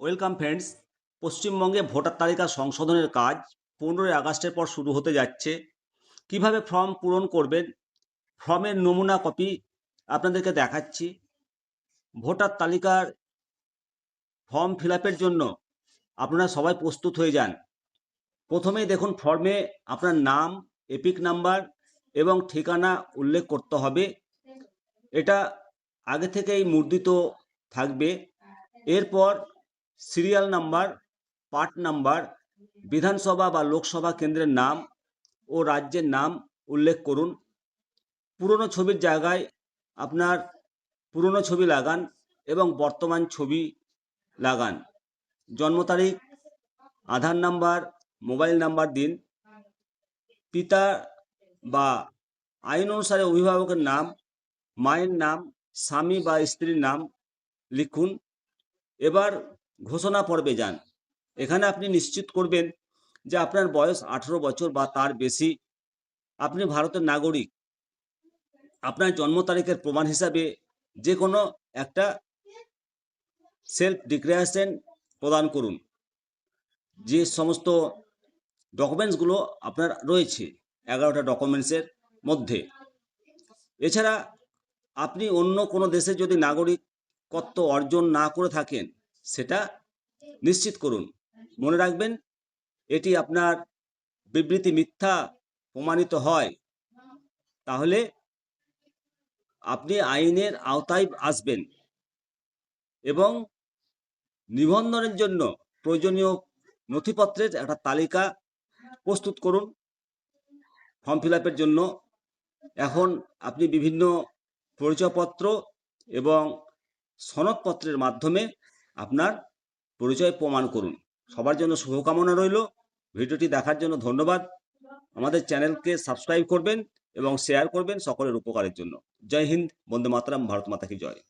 Welcome friends, পশ্চিমবঙ্গে voter তালিকা সংশোধনের কাজ পনেরোই আগস্টের পর শুরু হতে যাচ্ছে। কীভাবে ফর্ম পূরণ করবেন? ফর্মের নমুনা কপি আপনাদেরকে দেখাচ্ছি। ভোটার তালিকার ফর্ম ফিল জন্য আপনারা সবাই প্রস্তুত হয়ে যান। প্রথমেই দেখুন, ফর্মে আপনার নাম, এপিক নাম্বার এবং ঠিকানা উল্লেখ করতে হবে। এটা আগে থেকেই মুদ্রিত থাকবে। এরপর সিরিয়াল নাম্বার, পার্ট নাম্বার, বিধানসভা বা লোকসভা কেন্দ্রের নাম ও রাজ্যের নাম উল্লেখ করুন। পুরনো ছবির জায়গায় আপনার পুরনো ছবি লাগান এবং বর্তমান ছবি লাগান। জন্ম তারিখ, আধার নাম্বার, মোবাইল নাম্বার দিন, পিতা বা আইন অনুসারে অভিভাবকের নাম, মায়ের নাম, স্বামী বা স্ত্রীর নাম লিখুন। এবার ঘোষণা পর্বে যান। এখানে আপনি নিশ্চিত করবেন যে আপনার বয়স আঠেরো বছর বা তার বেশি। আপনি ভারতের নাগরিক। আপনার জন্ম তারিখের প্রমাণ হিসাবে যে কোনো একটা সেলফ ডিক্লারেশন প্রদান করুন। যে সমস্ত ডকুমেন্টসগুলো আপনার রয়েছে, এগারোটা ডকুমেন্টসের মধ্যে। এছাড়া আপনি অন্য কোনো দেশে যদি নাগরিকত্ব অর্জন না করে থাকেন সেটা নিশ্চিত করুন। মনে রাখবেন, এটি আপনার বিবৃতি মিথ্যা প্রমাণিত হয়। তাহলে আপনি আইনের আওতায় আসবেন এবং নিবন্ধনের জন্য প্রয়োজনীয় নথিপত্রের একটা তালিকা প্রস্তুত করুন। ফর্ম ফিল জন্য। এখন আপনি বিভিন্ন পরিচয়পত্র এবং সনদপত্রের মাধ্যমে আপনার পরিচয় প্রমাণ করুন। সবার জন্য শুভকামনা রইল। ভিডিওটি দেখার জন্য ধন্যবাদ। আমাদের চ্যানেলকে সাবস্ক্রাইব করবেন এবং শেয়ার করবেন সকলের উপকারের জন্য। জয় হিন্দ, বন্দে মাতরাম, ভারত মাতা কি জয়।